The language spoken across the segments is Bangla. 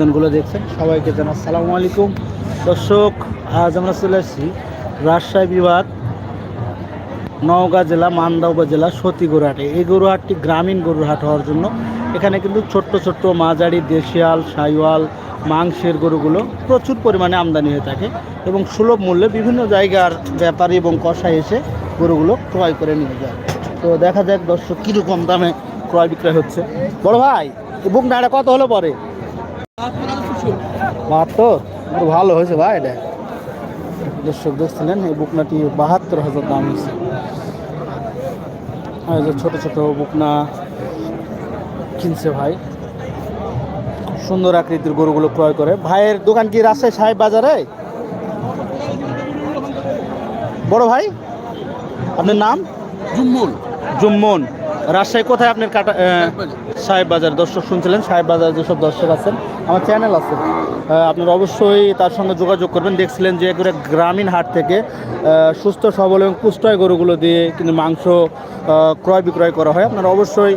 প্রতিবেদনগুলো দেখছেন, সবাইকে জানা আসসালামু আলাইকুম। দর্শক, আজ আমরা চলে আসছি রাজশাহী বিভাগ, নওগাঁ জেলা, মান্দা উপজেলা সতী গরুহাটে এই গরুহাটটি গ্রামীণ গরুহাট হওয়ার জন্য এখানে কিন্তু ছোট্ট ছোট্ট মাঝারি, দেশিয়াল, সাইওয়াল, মাংসের গরুগুলো প্রচুর পরিমাণে আমদানি হয়ে থাকে এবং সুলভ মূল্যে বিভিন্ন জায়গার ব্যাপারী এবং কষায় এসে গরুগুলো ক্রয় করে নিয়ে যায়। তো দেখা যাক দর্শক কীরকম দামে ক্রয় বিক্রয় হচ্ছে। বড় ভাই বুক নাড়া কত হলো পরে? বাহাত্তর? ভালো হয়েছে ভাই এটা। দর্শক দেখছিলেন এই বুকনাটি বাহাত্তর হাজার দাম হয়েছে। যে ছোট ছোট বুকনা কিনছে ভাই। সুন্দর আকৃতির গরুগুলো ক্রয় করে। ভাইয়ের দোকান কি রাজশাহী সাহেব বাজারে? বড় ভাই আপনার নাম? জুম্মুল জুম্মন। রাজশাহী কোথায় আপনার কাটা সাহেব বাজার? দর্শক শুনছিলেন, সাহেব বাজার যেসব দর্শক আছেন, আমার চ্যানেল আছে। আপনারা অবশ্যই তার সঙ্গে যোগাযোগ করবেন। দেখছিলেন যে করে গ্রামীণ হাট থেকে সুস্থ, সবল এবং পুষ্টয় গরুগুলো দিয়ে কিন্তু মাংস ক্রয় বিক্রয় করা হয়। আপনারা অবশ্যই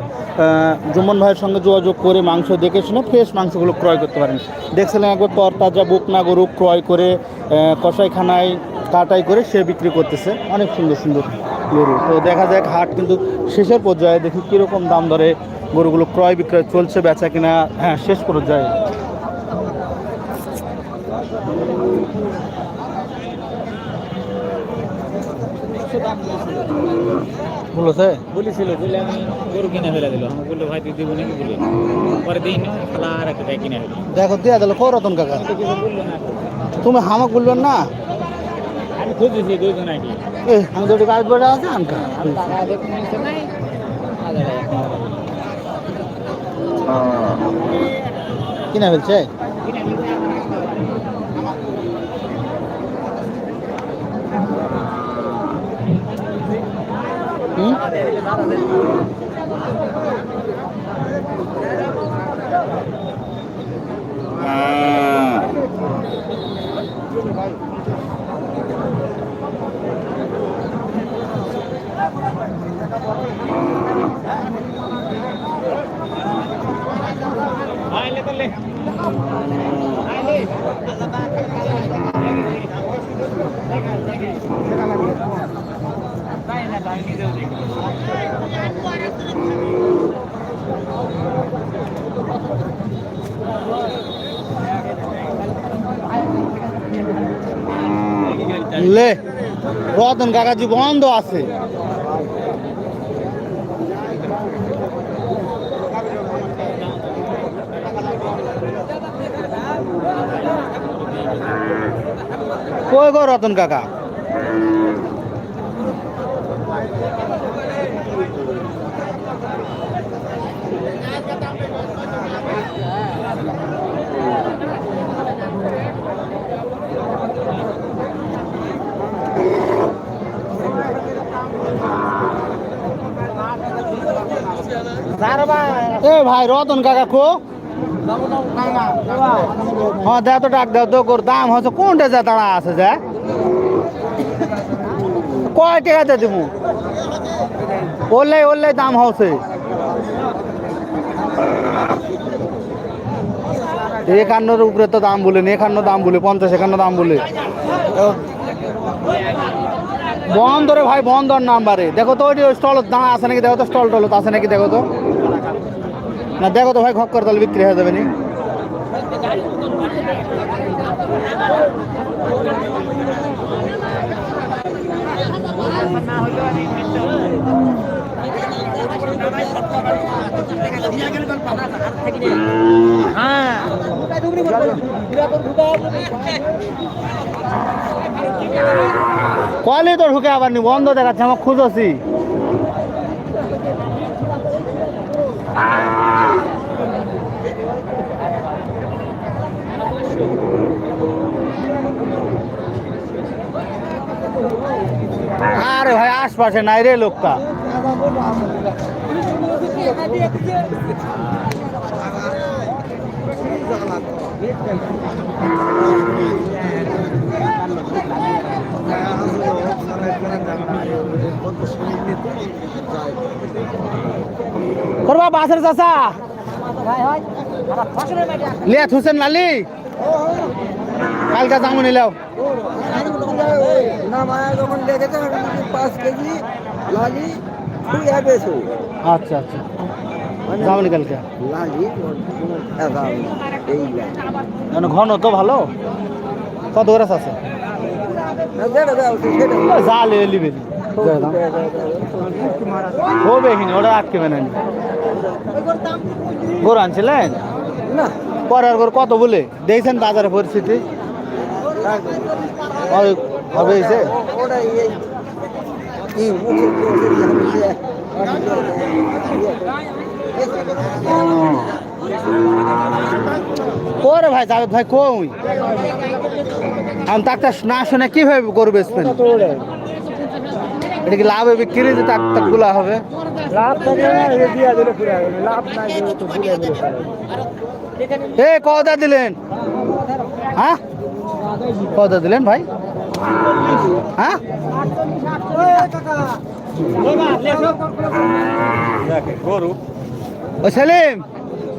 জুম্মন ভাইয়ের সঙ্গে যোগাযোগ করে মাংস দেখে শুনে ফ্রেশ মাংসগুলো ক্রয় করতে পারেন। দেখছিলেন একবার তরতাজা বুকনা গরু ক্রয় করে কষাইখানায় কাটাই করে সে বিক্রি করতেছে। অনেক সুন্দর সুন্দর। গরু তো দেখা যাক হাট কিন্তু শেষের পর্যায়ে দেখি কীরকম দাম দরে গরুগুলো ক্রয় বিক্রয় চলছে বেচা কিনা হ্যাঁ শেষ পর্যায়ে। বলেছে? বলেছিল বলে আমি গরু কিনে ফেলে দিল। আমি বলল ভাই তুই দিব নাকি? বলে পরে দিই না খালা আর একটা কিনে ফেলি দেখো দিয়া দিল কো রতন কাকা? তুমি হামাক বলবেন না? খুঁজেছি দুইজন নাকি আমি দুটো কাজ বড় আছে আনকা কিনা ফেলছে কিনে নিতে হুম আইলে তাহলে আইলে তাই না তাই নিজেও দেখি লে রতন কাকাজি বন্ধ আছে। কই গো রতন কাকা? এ ভাই রতন কাকা কো? হ্যাঁ দেও তো ডাক দেও তো গোর। দাম হচ্ছে, কোনটা যা তাড়া আছে যা? কয় টাকাতে দিব ওলে ওলে দাম হচ্ছে। একান্নর উপরে তো দাম বলে একান্ন দাম বলে, পঞ্চাশ একান্ন দাম বলে। বন্ধ রে ভাই বন্ধর নাম্বারে। দেখো তো, ওই স্টল দাঁড়া আছে নাকি? দেখো তো স্টল টল আছে নাকি? দেখো তো। না, দেখো তো ভাই খক্কর তাহলে বিক্রি হয়ে যাবে নি। কলে তো ঢুকে আবার নি বন্ধ দেখাচ্ছে, আমার খুঁজছি আরে ভাই আশপাশে নাই রে লোকটা। করবা বাসের চাষা লিয়া থুসেন লালি? কালকা যাব নিলাও। না মায়া যখন লেগেছে পাঁচ কেজি লালি তুই আচ্ছা আচ্ছা। যাব নি কালকে? মানে ঘন তো ভালো? কত করে আছে? তুই সেটা লিবে। হবে কিনি ওটা আটকে বেনেন গরু আনছিলেন? না। পরের গরু কত বলে? দেখছেন বাজারে পরিস্থিতি? হবে হয়েছে যে ভাই জাভেদ ভাই কই? আমি তাকটা না শুনে কীভাবে গরু বেচবেন? এটা কি লাভ লাভে বিক্রি যে তাক তাকগুলা হবে? লাভ থাকে দিয়া দিলে পুরা লাভ নাই তো ভুলে এ দিলেন? হ্যাঁ? কটা দিলেন ভাই? হ্যাঁ? গরু ও সেলিম,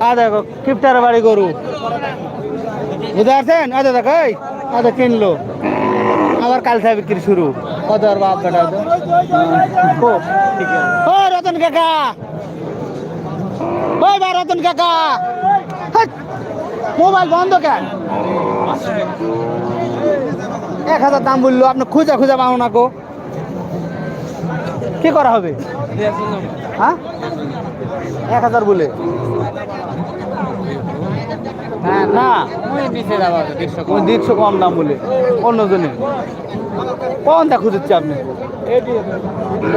আ দেখো, কিপটার বাড়ি গরু। বুঝতে পারছেন? আচ্ছা দেখো আচ্ছা কিনলো। আবার কাল থেকে বিক্রি শুরু। কত আর বাপ বেটা। ও, রতন কাকা। ওই বা রতন কাকা। মোবাইল বন্ধ কেন? এক হাজার দাম বলল আপনি খুঁজে খুঁজা পাবো না কো কি করা হবে? হ্যাঁ? এক হাজার বলে। হ্যাঁ না। দেড়শো কম দাম বলে অন্যজনে। কোনটা খুঁজেছি আপনি?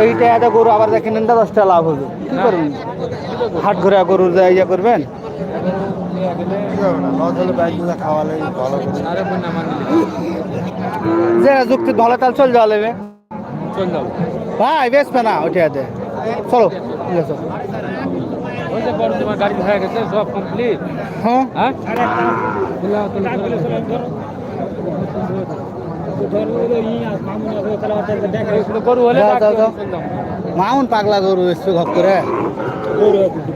এইটা এত গরু আবার দেখেন না দশটা লাভ হবে। কি করবেন হাট ঘুরে গরু যা ইয়ে করবেন? আরে বন্যা মানে যে যুক্তি ভালো তাল চল যাওয়া যাও। ভাই বেসবে না ওইটাতে চলো গাড়ি হয়ে গেছে সব কমপ্লিট হ্যাঁ। হ্যাঁ। মাউন পাগলা গরু এসছে ঘর করে।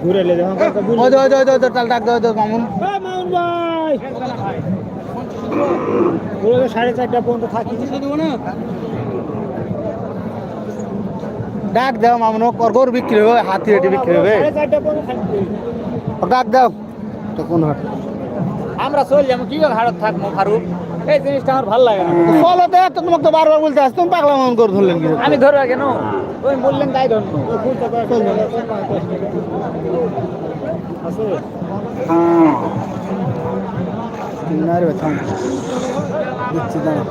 ঘুরে তাল ডাক দে ওই মামুন। মাউন ভাই। সাড়ে চারটা পর্যন্ত থাকি। ডাক দাও মামুন গরু বিক্রি হবে হাতি রেটে বিক্রি হবে। ডাক দাও। তো কোন হাট? আমরা চল যাব কি হাড়ত থাকব ফারুক? এই জিনিসটা আমার ভালো লাগে না। চলো তো তো তোমাকে তো বারবার বলতে আসছো তুমি পাগলা মন করে ধরলেন কি আমি ধরবা কেন ওই বললেন তাই ধরবো। না রে থাম দিচ্ছি দাঁড়া